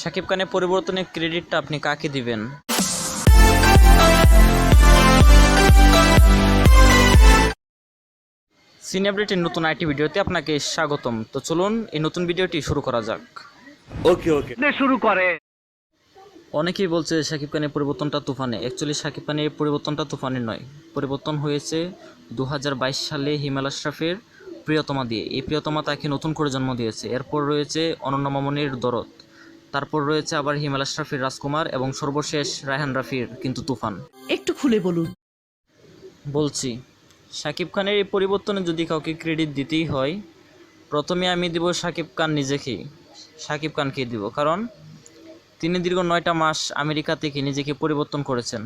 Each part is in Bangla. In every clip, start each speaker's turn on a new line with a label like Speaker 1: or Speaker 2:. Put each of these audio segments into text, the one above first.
Speaker 1: শাকিব খানের পরিবর্তনের ক্রেডিটটা আপনি কাকে দিবেন? সিনেব্রিটির নতুন আইটি ভিডিওতে আপনাকে স্বাগতম। তো চলুন এই নতুন ভিডিওটি শুরু করা যাক।
Speaker 2: ওকে ওকে।
Speaker 3: শুরু করে।
Speaker 1: অনেকেই বলছে শাকিব খানের পরিবর্তনটা তুফানে। অ্যাকচুয়ালি শাকিব খানের পরিবর্তনটা তুফানে নয়। পরিবর্তন হয়েছে দু হাজার বাইশ সালে হিমাল আশরাফের প্রিয়তমা দিয়ে। এই প্রিয়তমা তাকে নতুন করে জন্ম দিয়েছে। এরপর রয়েছে অনন্য মামনির দরদ। তারপর রয়েছে আবার হিমাল আশরাফির রাজকুমার এবং সর্বশেষ রায়হান রাফির কিন্তু তুফান।
Speaker 4: একটু খুলে বলুন।
Speaker 1: বলছি শাকিব খানের এই পরিবর্তনে যদি কাউকে ক্রেডিট দিতেই হয় প্রথমে আমি দিব শাকিব খান নিজেকেই। শাকিব খানকে দিব কারণ তিনি দীর্ঘ নয়টা মাস আমেরিকা থেকে নিজেকে পরিবর্তন করেছেন।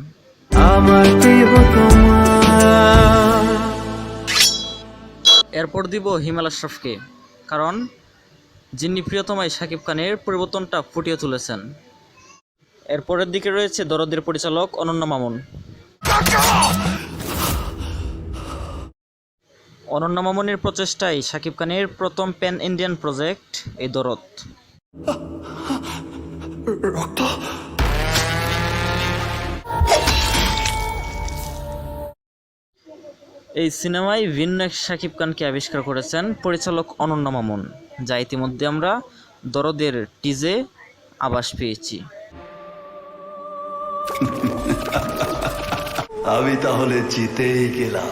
Speaker 1: এরপর দিব হিমাল আশরাফকে কারণ যিনি প্রিয়তমায় শাকিব খানের পরিবর্তনটা ফুটিয়ে তুলেছেন। এরপরের দিকে রয়েছে দরদের পরিচালক অনন্য মামুন। অনন্য মামুনের প্রচেষ্টায় শাকিব খানের প্রথম প্যান ইন্ডিয়ান প্রজেক্ট এই দরদ। এই সিনেমায় ভিন্ন এক শাকিব খানকে আবিষ্কার করেছেন পরিচালক অনন্য মামুন। যা ইতিমধ্যে আমরা দরদের টিজে আবাস পেয়েছি।
Speaker 2: আমি তাহলে জিতেই গেলাম।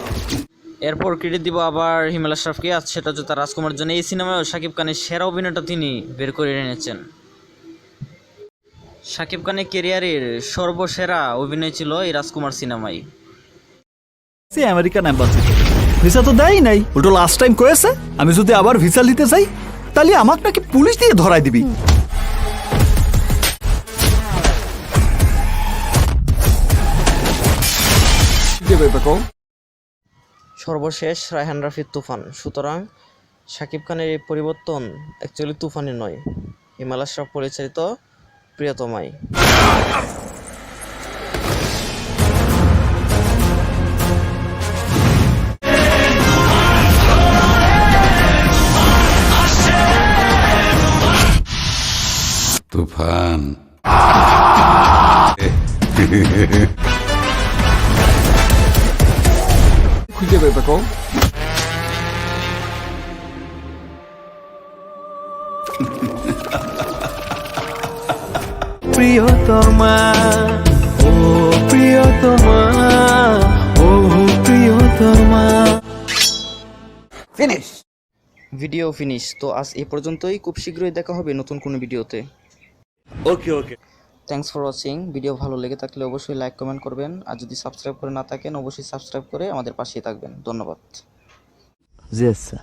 Speaker 1: এরপর ক্রেডিট দিব আবার হিমাল আশরাফকে আজ সেটা হচ্ছে তার রাজকুমার জন্য। এই সিনেমায়ও শাকিব খানের সেরা অভিনয়টা তিনি বের করে এনেছেন। শাকিব খানের কেরিয়ারের সর্বসেরা অভিনয় ছিল এই রাজকুমার সিনেমায়।
Speaker 5: সে আমেরিকান অ্যাম্বাসিতে। ভিসা তো দেয় নাই। উল্টো লাস্ট টাইম কয়েছে আমি যদি আবার ভিসা নিতে চাই তাহলে আমাকে নাকি পুলিশ দিয়ে ধরাই দিবি।
Speaker 1: সর্বশেষ রায়হান রাফির তুফান। সুতরাং শাকিব খানের এই পরিবর্তন অ্যাকচুয়ালি তুফানি নয়। হিমাল আশরাফ পরিচালিত প্রিয়তমাই।
Speaker 6: তুফান।
Speaker 5: খুঁজে পেবে কও প্রিয়তমা ও প্রিয়তমা ও প্রিয়তমা।
Speaker 1: ভিডিও ফিনিশ তো আজ এ পর্যন্তই। খুব শীঘ্রই দেখা হবে নতুন কোনো ভিডিওতে।
Speaker 2: Okay okay
Speaker 1: thanks for watching video ভালো লেগে থাকলে অবশ্যই লাইক কমেন্ট করবেন। আর যদি সাবস্ক্রাইব করে না থাকেন অবশ্যই সাবস্ক্রাইব করে আমাদের পাশেই থাকবেন। ধন্যবাদ।
Speaker 5: জি sir.